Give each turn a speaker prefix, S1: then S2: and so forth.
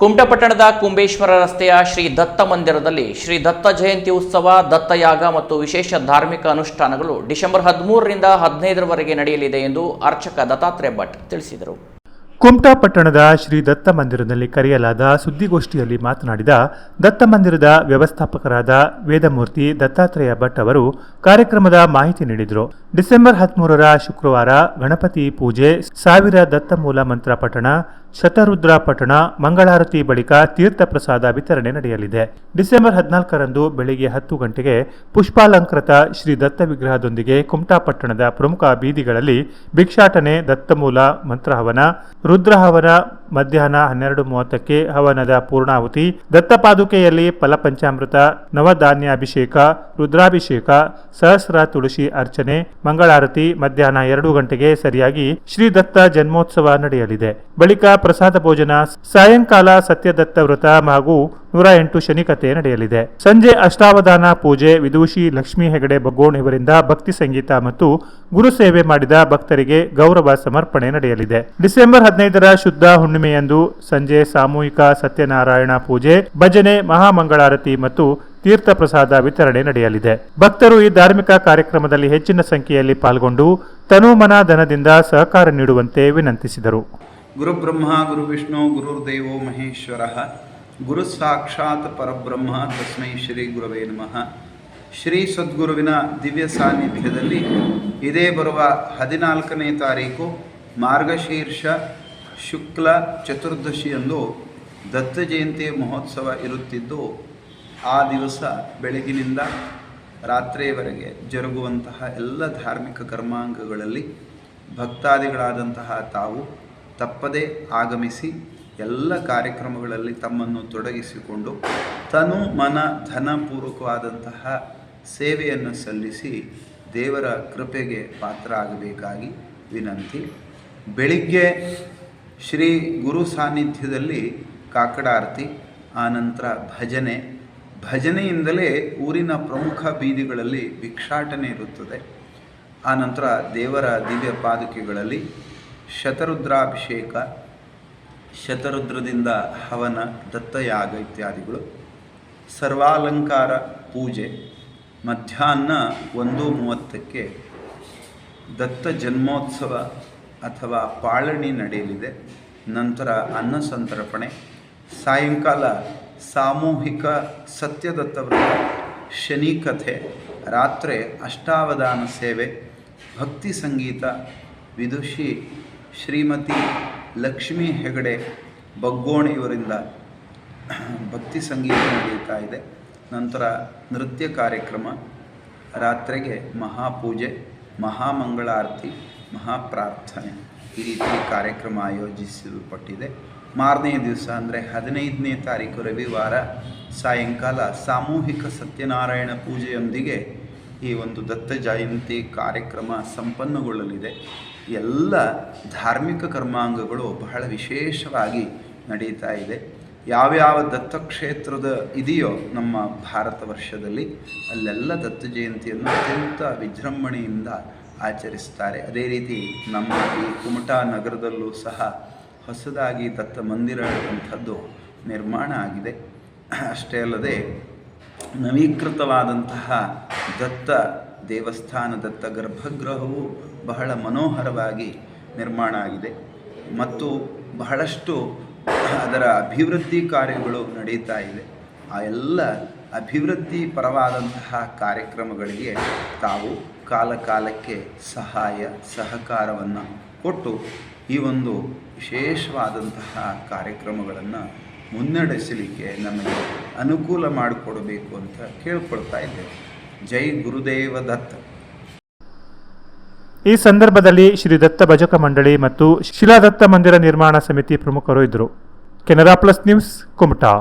S1: ಕುಮಟಪಟ್ಟಣದ ಕುಂಬೇಶ್ವರ ರಸ್ತೆಯ ಶ್ರೀ ದತ್ತ ಮಂದಿರದಲ್ಲಿ ಶ್ರೀ ದತ್ತ ಜಯಂತಿ ಉತ್ಸವ, ದತ್ತಯಾಗ ಮತ್ತು ವಿಶೇಷ ಧಾರ್ಮಿಕ ಅನುಷ್ಠಾನಗಳು ಡಿಸೆಂಬರ್ ಹದಿಮೂರರಿಂದ ಹದಿನೈದರವರೆಗೆ ನಡೆಯಲಿದೆ ಎಂದು ಅರ್ಚಕ ದತ್ತಾತ್ರೇಯ ಭಟ್ ತಿಳಿಸಿದರು.
S2: ಕುಮಟಾಪಟ್ಟಣದ ಶ್ರೀ ದತ್ತ ಮಂದಿರದಲ್ಲಿ ಕರೆಯಲಾದ ಸುದ್ದಿಗೋಷ್ಠಿಯಲ್ಲಿ ಮಾತನಾಡಿದ ದತ್ತ ಮಂದಿರದ ವ್ಯವಸ್ಥಾಪಕರಾದ ವೇದಮೂರ್ತಿ ದತ್ತಾತ್ರೇಯ ಭಟ್ ಅವರು ಕಾರ್ಯಕ್ರಮದ ಮಾಹಿತಿ ನೀಡಿದರು. ಡಿಸೆಂಬರ್ ಹದಿಮೂರರ ಶುಕ್ರವಾರ ಗಣಪತಿ ಪೂಜೆ, ಸಾವಿರ ದತ್ತ ಮೂಲ ಮಂತ್ರ ಪಠಣ, ಶತರುದ್ರ ಪಠಣ, ಮಂಗಳಾರತಿ ಬಳಿಕ ತೀರ್ಥ ಪ್ರಸಾದ ವಿತರಣೆ ನಡೆಯಲಿದೆ. ಡಿಸೆಂಬರ್ ಹದಿನಾಲ್ಕರಂದು ಬೆಳಿಗ್ಗೆ ಹತ್ತು ಗಂಟೆಗೆ ಪುಷ್ಪಾಲಂಕೃತ ಶ್ರೀ ದತ್ತ ವಿಗ್ರಹದೊಂದಿಗೆ ಕುಮಟಾ ಪಟ್ಟಣದ ಪ್ರಮುಖ ಬೀದಿಗಳಲ್ಲಿ ಭಿಕ್ಷಾಟನೆ ದತ್ತಮೂಲ ಮಂತ್ರಹವನ, ರುದ್ರಹವನ ಮಧ್ಯಾಹ್ನ ಹನ್ನೆರಡು ಮೂವತ್ತಕ್ಕೆ ಹವನದ ಪೂರ್ಣಾಹುತಿ, ದತ್ತಪಾದುಕೆಯಲ್ಲಿ ಫಲಪಂಚಾಮೃತ ನವಧಾನ್ಯಾಭಿಷೇಕ ರುದ್ರಾಭಿಷೇಕ, ಸಹಸ್ರ ತುಳಸಿ ಅರ್ಚನೆ, ಮಂಗಳಾರತಿ ಮಧ್ಯಾಹ್ನ ಎರಡು ಗಂಟೆಗೆ ಸರಿಯಾಗಿ ಶ್ರೀ ದತ್ತ ಜನ್ಮೋತ್ಸವ ನಡೆಯಲಿದೆ. ಬಳಿಕ ಪ್ರಸಾದ ಭೋಜನ, ಸಾಯಂಕಾಲ ಸತ್ಯದತ್ತ ವ್ರತ ಹಾಗೂ ನೂರ ಎಂಟು ಶನಿಕತೆ ನಡೆಯಲಿದೆ. ಸಂಜೆ ಅಷ್ಟಾವಧಾನ, ಪೂಜೆ, ವಿದೂಷಿ, ಲಕ್ಷ್ಮೀ ಹೆಗಡೆ, ಬಗ್ಗೋಣ್ ಇವರಿಂದ ಭಕ್ತಿ ಸಂಗೀತ ಮತ್ತು ಗುರು ಸೇವೆ ಮಾಡಿದ ಭಕ್ತರಿಗೆ ಗೌರವ ಸಮರ್ಪಣೆ ನಡೆಯಲಿದೆ. ಡಿಸೆಂಬರ್ ಹದಿನೈದರ ಶುದ್ಧ ಹುಣ್ಣಿಮೆಯಂದು ಸಂಜೆ ಸಾಮೂಹಿಕ ಸತ್ಯನಾರಾಯಣ ಪೂಜೆ, ಭಜನೆ, ಮಹಾಮಂಗಳಾರತಿ ಮತ್ತು ತೀರ್ಥ ಪ್ರಸಾದ ವಿತರಣೆ ನಡೆಯಲಿದೆ. ಭಕ್ತರು ಈ ಧಾರ್ಮಿಕ ಕಾರ್ಯಕ್ರಮದಲ್ಲಿ ಹೆಚ್ಚಿನ ಸಂಖ್ಯೆಯಲ್ಲಿ ಪಾಲ್ಗೊಂಡು ತನುಮನ ಧನದಿಂದ ಸಹಕಾರ ನೀಡುವಂತೆ ವಿನಂತಿಸಿದರು.
S3: ಗುರುಬ್ರಹ್ಮ, ಗುರುವಿಷ್ಣು, ಗುರುರ್ದೇವೋ ಮಹೇಶ್ವರ. ಗುರು ಸಾಕ್ಷಾತ್ ಪರಬ್ರಹ್ಮ ತಸ್ಮೈ ಶ್ರೀ ಗುರವೇ ನಮಃ. ಶ್ರೀ ಸದ್ಗುರುವಿನ ದಿವ್ಯ ಸಾನ್ನಿಧ್ಯದಲ್ಲಿ ಇದೇ ಬರುವ ಹದಿನಾಲ್ಕನೇ ತಾರೀಕು ಮಾರ್ಗಶೀರ್ಷ ಶುಕ್ಲ ಚತುರ್ದಶಿಯಂದು ದತ್ತ ಜಯಂತಿ ಮಹೋತ್ಸವ ಇರುತ್ತಿದ್ದು, ಆ ದಿವಸ ಬೆಳಗಿನಿಂದ ರಾತ್ರಿಯವರೆಗೆ ಜರುಗುವಂತಹ ಎಲ್ಲ ಧಾರ್ಮಿಕ ಕರ್ಮಾಂಗಗಳಲ್ಲಿ ಭಕ್ತಾದಿಗಳಾದಂತಹ ತಾವು ತಪ್ಪದೇ ಆಗಮಿಸಿ ಎಲ್ಲ ಕಾರ್ಯಕ್ರಮಗಳಲ್ಲಿ ತಮ್ಮನ್ನು ತೊಡಗಿಸಿಕೊಂಡು ತನು ಮನ ಧನಪೂರ್ವಕವಾದಂತಹ ಸೇವೆಯನ್ನು ಸಲ್ಲಿಸಿ ದೇವರ ಕೃಪೆಗೆ ಪಾತ್ರ ಆಗಬೇಕಾಗಿ ವಿನಂತಿ. ಬೆಳಿಗ್ಗೆ ಶ್ರೀ ಗುರು ಸಾನ್ನಿಧ್ಯದಲ್ಲಿ ಕಾಕಡಾರತಿ, ಆನಂತರ ಭಜನೆ. ಭಜನೆಯಿಂದಲೇ ಊರಿನ ಪ್ರಮುಖ ಬೀದಿಗಳಲ್ಲಿ ಭಿಕ್ಷಾಟನೆ ಇರುತ್ತದೆ. ಆನಂತರ ದೇವರ ದಿವ್ಯ ಪಾದುಕೆಗಳಲ್ಲಿ ಶತರುದ್ರಾಭಿಷೇಕ ಶತರುದ್ರದಿಂದ ಹವನ ದತ್ತಯಾಗ ಇತ್ಯಾದಿಗಳು. ಸರ್ವಾಲಂಕಾರ, ಪೂಜೆ, ಮಧ್ಯಾಹ್ನ ಒಂದು ಮೂವತ್ತಕ್ಕೆ ದತ್ತ ಜನ್ಮೋತ್ಸವ ಅಥವಾ ಪಾಳಣಿ ನಡೆಯಲಿದೆ. ನಂತರ ಅನ್ನ ಸಂತರ್ಪಣೆ, ಸಾಯಂಕಾಲ ಸಾಮೂಹಿಕ ಸತ್ಯದತ್ತ ವ್ರತ ಶನಿ ಕಥೆ, ರಾತ್ರಿ ಅಷ್ಟಾವಧಾನ ಸೇವೆ, ಭಕ್ತಿ ಸಂಗೀತ, ವಿದುಷಿ, ಶ್ರೀಮತಿ ಲಕ್ಷ್ಮೀ ಹೆಗಡೆ ಬಗ್ಗೋಣಿ ಇವರಿಂದ ಭಕ್ತಿ ಸಂಗೀತ ನಡೆಯುತ್ತಾ ಇದೆ. ನಂತರ ನೃತ್ಯ ಕಾರ್ಯಕ್ರಮ, ರಾತ್ರಿಗೆ ಮಹಾಪೂಜೆ, ಮಹಾಮಂಗಳಾರತಿ, ಮಹಾಪ್ರಾರ್ಥನೆ ಈ ರೀತಿ ಕಾರ್ಯಕ್ರಮ ಆಯೋಜಿಸಲ್ಪಟ್ಟಿದೆ. ಮಾರನೇ ದಿವಸ ಅಂದರೆ ಹದಿನೈದನೇ ತಾರೀಕು ರವಿವಾರ ಸಾಯಂಕಾಲ ಸಾಮೂಹಿಕ ಸತ್ಯನಾರಾಯಣ ಪೂಜೆಯೊಂದಿಗೆ ಈ ಒಂದು ದತ್ತ ಜಯಂತಿ ಕಾರ್ಯಕ್ರಮ ಸಂಪನ್ನಗೊಳ್ಳಲಿದೆ. ಎಲ್ಲ ಧಾರ್ಮಿಕ ಕರ್ಮಾಂಗಗಳು ಬಹಳ ವಿಶೇಷವಾಗಿ ನಡೀತಾ ಇದೆ. ಯಾವ್ಯಾವ ದತ್ತಕ್ಷೇತ್ರದ ಇದೆಯೋ ನಮ್ಮ ಭಾರತ ವರ್ಷದಲ್ಲಿ ಅಲ್ಲೆಲ್ಲ ದತ್ತ ಜಯಂತಿಯನ್ನು ಅತ್ಯಂತ ವಿಜೃಂಭಣೆಯಿಂದ ಆಚರಿಸ್ತಾರೆ. ಅದೇ ರೀತಿ ನಮ್ಮ ಈ ಕುಮಟಾ ನಗರದಲ್ಲೂ ಸಹ ಹೊಸದಾಗಿ ದತ್ತ ಮಂದಿರ ಅಂಥದ್ದು ನಿರ್ಮಾಣ ಆಗಿದೆ. ಅಷ್ಟೇ ಅಲ್ಲದೆ ನವೀಕೃತವಾದಂತಹ ದತ್ತ ದೇವಸ್ಥಾನ ದತ್ತ ಗರ್ಭಗೃಹವು ಬಹಳ ಮನೋಹರವಾಗಿ ನಿರ್ಮಾಣ ಆಗಿದೆ. ಮತ್ತು ಬಹಳಷ್ಟು ಅದರ ಅಭಿವೃದ್ಧಿ ಕಾರ್ಯಗಳು ನಡೀತಾ ಇದೆ ಆ ಎಲ್ಲ ಅಭಿವೃದ್ಧಿ ಪರವಾದಂತಹ ಕಾರ್ಯಕ್ರಮಗಳಿಗೆ ತಾವು ಕಾಲಕಾಲಕ್ಕೆ ಸಹಾಯ, ಸಹಕಾರವನ್ನು ಕೊಟ್ಟು ಈ ಒಂದು ವಿಶೇಷವಾದಂತಹ ಕಾರ್ಯಕ್ರಮಗಳನ್ನು ಮುನ್ನಡೆಸಲಿಕ್ಕೆ ನಮಗೆ ಅನುಕೂಲ ಮಾಡಿಕೊಡಬೇಕು ಅಂತ ಕೇಳ್ಕೊಳ್ತಾ ಇದ್ದೇವೆ. ಜೈ ಗುರುದೇವ ದತ್ತ
S2: ಈ ಸಂದರ್ಭದಲ್ಲಿ ಶ್ರೀ ದತ್ತ ಭಜಕ ಮಂಡಳಿ ಮತ್ತು ಶಿಲಾದತ್ತ ಮಂದಿರ ನಿರ್ಮಾಣ ಸಮಿತಿ ಪ್ರಮುಖರು ಇದ್ದರು. Canara plus news Kumta.